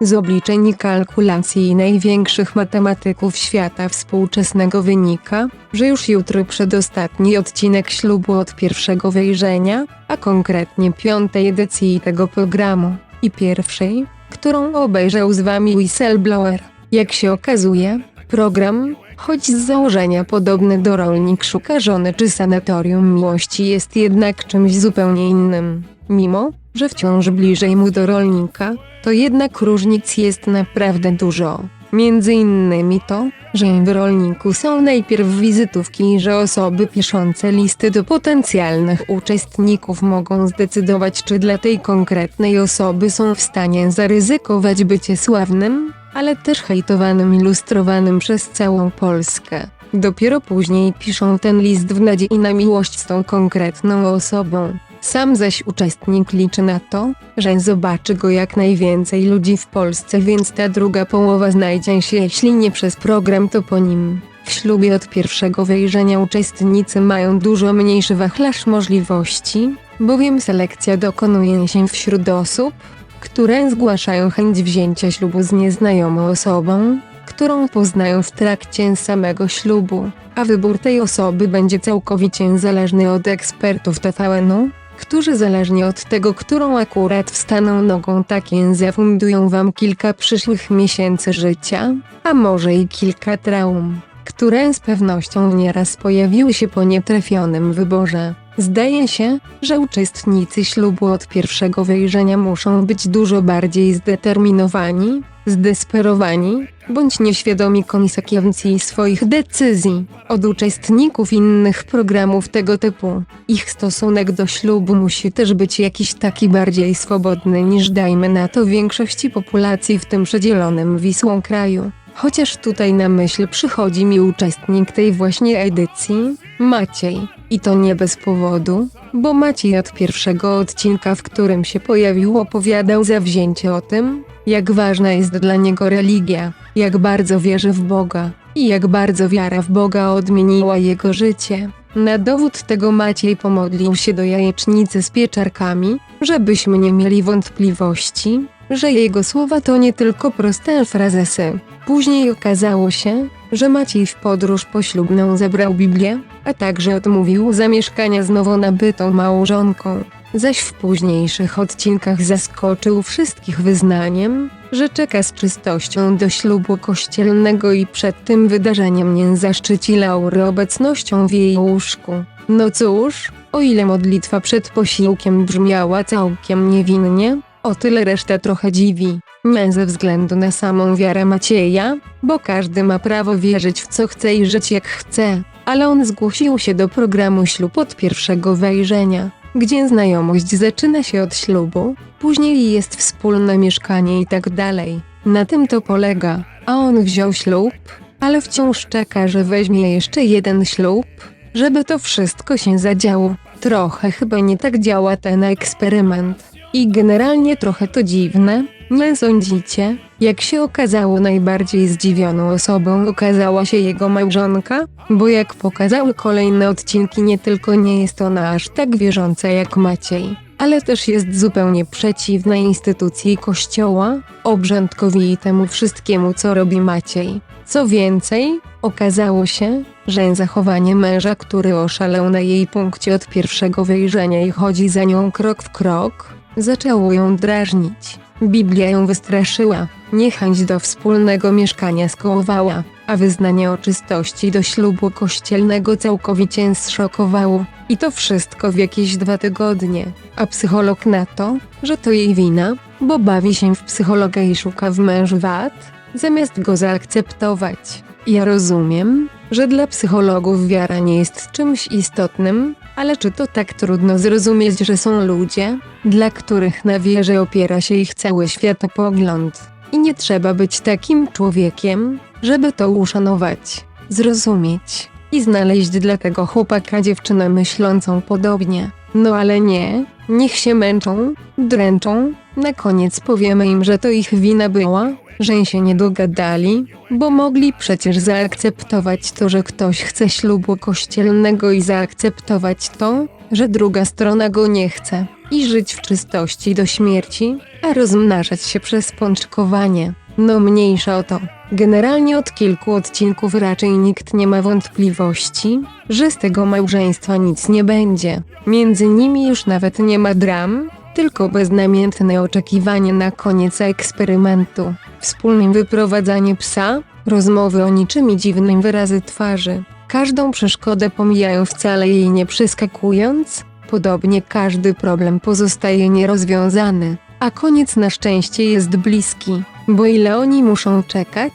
z obliczeń i kalkulacji największych matematyków świata współczesnego wynika, że już jutro przedostatni odcinek ślubu od pierwszego wejrzenia, a konkretnie piątej edycji tego programu i pierwszej, którą obejrzał z wami Whistleblower. Jak się okazuje, program, choć z założenia podobny do rolnik szuka żony czy sanatorium miłości jest jednak czymś zupełnie innym. Mimo, że wciąż bliżej mu do rolnika, to jednak różnic jest naprawdę dużo. Między innymi to, że w rolniku są najpierw wizytówki i że osoby piszące listy do potencjalnych uczestników mogą zdecydować, czy dla tej konkretnej osoby są w stanie zaryzykować bycie sławnym, ale też hejtowanym i lustrowanym przez całą Polskę. Dopiero później piszą ten list w nadziei na miłość z tą konkretną osobą. Sam zaś uczestnik liczy na to, że zobaczy go jak najwięcej ludzi w Polsce, więc ta druga połowa znajdzie się, jeśli nie przez program, to po nim. W ślubie od pierwszego wejrzenia uczestnicy mają dużo mniejszy wachlarz możliwości, bowiem selekcja dokonuje się wśród osób, które zgłaszają chęć wzięcia ślubu z nieznajomą osobą, którą poznają w trakcie samego ślubu, a wybór tej osoby będzie całkowicie zależny od ekspertów TVN-u, którzy zależnie od tego, którą akurat wstaną nogą takim zafundują wam kilka przyszłych miesięcy życia, a może i kilka traum, które z pewnością nieraz pojawiły się po nietrafionym wyborze. Zdaje się, że uczestnicy ślubu od pierwszego wejrzenia muszą być dużo bardziej zdeterminowani, zdesperowani, bądź nieświadomi konsekwencji swoich decyzji od uczestników innych programów tego typu. Ich stosunek do ślubu musi też być jakiś taki bardziej swobodny niż dajmy na to większości populacji w tym przedzielonym Wisłą kraju. Chociaż tutaj na myśl przychodzi mi uczestnik tej właśnie edycji, Maciej. I to nie bez powodu, bo Maciej od pierwszego odcinka, w którym się pojawił, opowiadał zawzięcie o tym, jak ważna jest dla niego religia, jak bardzo wierzy w Boga i jak bardzo wiara w Boga odmieniła jego życie. Na dowód tego Maciej pomodlił się do jajecznicy z pieczarkami, żebyśmy nie mieli wątpliwości, że jego słowa to nie tylko proste frazesy. Później okazało się, że Maciej w podróż poślubną zabrał Biblię, a także odmówił zamieszkania z nowo nabytą małżonką. Zaś w późniejszych odcinkach zaskoczył wszystkich wyznaniem, że czeka z czystością do ślubu kościelnego i przed tym wydarzeniem nie zaszczyci Laury obecnością w jej łóżku. No cóż, o ile modlitwa przed posiłkiem brzmiała całkiem niewinnie, o tyle reszta trochę dziwi. Nie ze względu na samą wiarę Macieja, bo każdy ma prawo wierzyć w co chce i żyć jak chce, ale on zgłosił się do programu ślub od pierwszego wejrzenia, gdzie znajomość zaczyna się od ślubu, później jest wspólne mieszkanie i tak dalej. Na tym to polega, a on wziął ślub, ale wciąż czeka, że weźmie jeszcze jeden ślub, żeby to wszystko się zadziało. Trochę chyba nie tak działa ten eksperyment. I generalnie trochę to dziwne, nie sądzicie? Jak się okazało, najbardziej zdziwioną osobą okazała się jego małżonka, bo jak pokazały kolejne odcinki, nie tylko nie jest ona aż tak wierząca jak Maciej, ale też jest zupełnie przeciwna instytucji kościoła, obrzędkowi i temu wszystkiemu, co robi Maciej. Co więcej, okazało się, że zachowanie męża, który oszalał na jej punkcie od pierwszego wejrzenia i chodzi za nią krok w krok, zaczęło ją drażnić. Biblia ją wystraszyła, niechęć do wspólnego mieszkania skołowała, a wyznanie o czystości do ślubu kościelnego całkowicie zszokowało. I to wszystko w jakieś dwa tygodnie. A psycholog na to, że to jej wina, bo bawi się w psychologa i szuka w mężu wad, zamiast go zaakceptować. Ja rozumiem, że dla psychologów wiara nie jest czymś istotnym, ale czy to tak trudno zrozumieć, że są ludzie, dla których na wierze opiera się ich cały światopogląd? I nie trzeba być takim człowiekiem, żeby to uszanować, zrozumieć i znaleźć dla tego chłopaka dziewczynę myślącą podobnie. No ale nie, niech się męczą, dręczą, na koniec powiemy im, że to ich wina była, że się nie dogadali, bo mogli przecież zaakceptować to, że ktoś chce ślubu kościelnego i zaakceptować to, że druga strona go nie chce i żyć w czystości do śmierci, a rozmnażać się przez pączkowanie. No mniejsza o to. Generalnie od kilku odcinków raczej nikt nie ma wątpliwości, że z tego małżeństwa nic nie będzie. Między nimi już nawet nie ma dram, tylko beznamiętne oczekiwanie na koniec eksperymentu. Wspólne wyprowadzanie psa, rozmowy o niczym i dziwnym wyrazy twarzy. Każdą przeszkodę pomijają wcale jej nie przeskakując, podobnie każdy problem pozostaje nierozwiązany, a koniec na szczęście jest bliski, bo ile oni muszą czekać,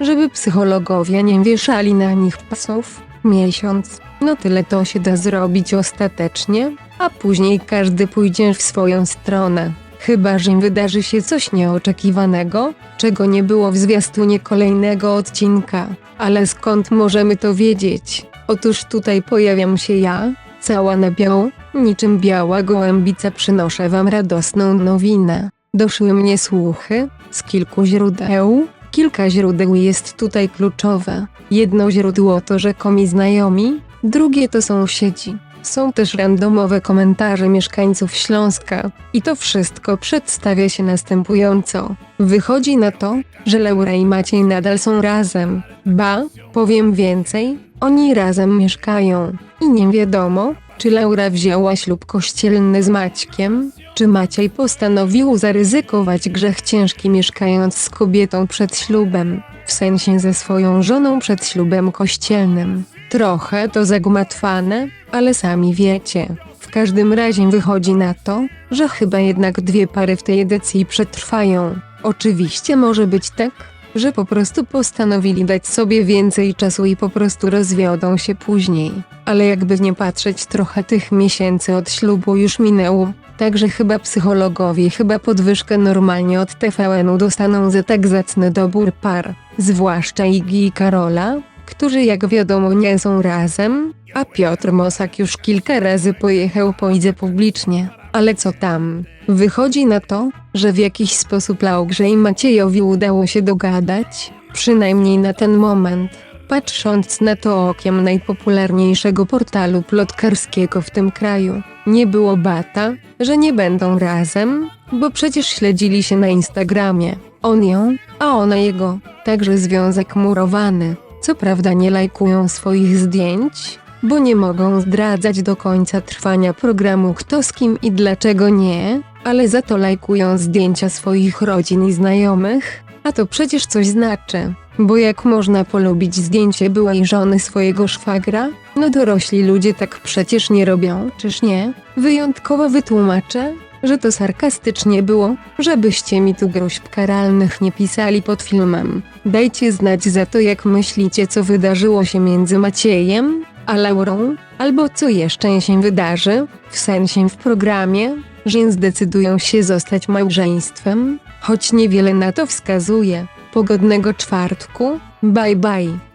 żeby psychologowie nie wieszali na nich pasów? Miesiąc, no tyle to się da zrobić ostatecznie, a później każdy pójdzie w swoją stronę. Chyba, że wydarzy się coś nieoczekiwanego, czego nie było w zwiastunie kolejnego odcinka. Ale skąd możemy to wiedzieć? Otóż tutaj pojawiam się ja, cała na biało, niczym biała gołębica przynoszę wam radosną nowinę. Doszły mnie słuchy z kilku źródeł. Kilka źródeł jest tutaj kluczowe. Jedno źródło to rzekomi znajomi, drugie to sąsiedzi. Są też randomowe komentarze mieszkańców Śląska. I to wszystko przedstawia się następująco. Wychodzi na to, że Laura i Maciej nadal są razem. Ba, powiem więcej, oni razem mieszkają. I nie wiadomo, czy Laura wzięła ślub kościelny z Maćkiem, czy Maciej postanowił zaryzykować grzech ciężki mieszkając z kobietą przed ślubem, w sensie ze swoją żoną przed ślubem kościelnym. Trochę to zagmatwane, ale sami wiecie. W każdym razie wychodzi na to, że chyba jednak dwie pary w tej edycji przetrwają. Oczywiście może być tak, że po prostu postanowili dać sobie więcej czasu i po prostu rozwiodą się później. Ale jakby nie patrzeć, trochę tych miesięcy od ślubu już minęło. Także chyba psychologowie chyba podwyżkę normalnie od TVN-u dostaną za tak zacny dobór par. Zwłaszcza Igi i Karola, którzy jak wiadomo nie są razem, a Piotr Mosak już kilka razy pojechał po Idze publicznie. Ale co tam? Wychodzi na to, że w jakiś sposób Laugrze i Maciejowi udało się dogadać, przynajmniej na ten moment. Patrząc na to okiem najpopularniejszego portalu plotkarskiego w tym kraju, nie było bata, że nie będą razem, bo przecież śledzili się na Instagramie. On ją, a ona jego, także związek murowany. Co prawda nie lajkują swoich zdjęć, bo nie mogą zdradzać do końca trwania programu kto z kim i dlaczego nie, ale za to lajkują zdjęcia swoich rodzin i znajomych, a to przecież coś znaczy. Bo jak można polubić zdjęcie byłej żony swojego szwagra? No dorośli ludzie tak przecież nie robią, czyż nie? Wyjątkowo wytłumaczę, że to sarkastycznie było, żebyście mi tu gruźb karalnych nie pisali pod filmem. Dajcie znać za to, jak myślicie, co wydarzyło się między Maciejem a Laurą, albo co jeszcze się wydarzy, w sensie w programie, że zdecydują się zostać małżeństwem, choć niewiele na to wskazuje. Pogodnego czwartku, bye bye.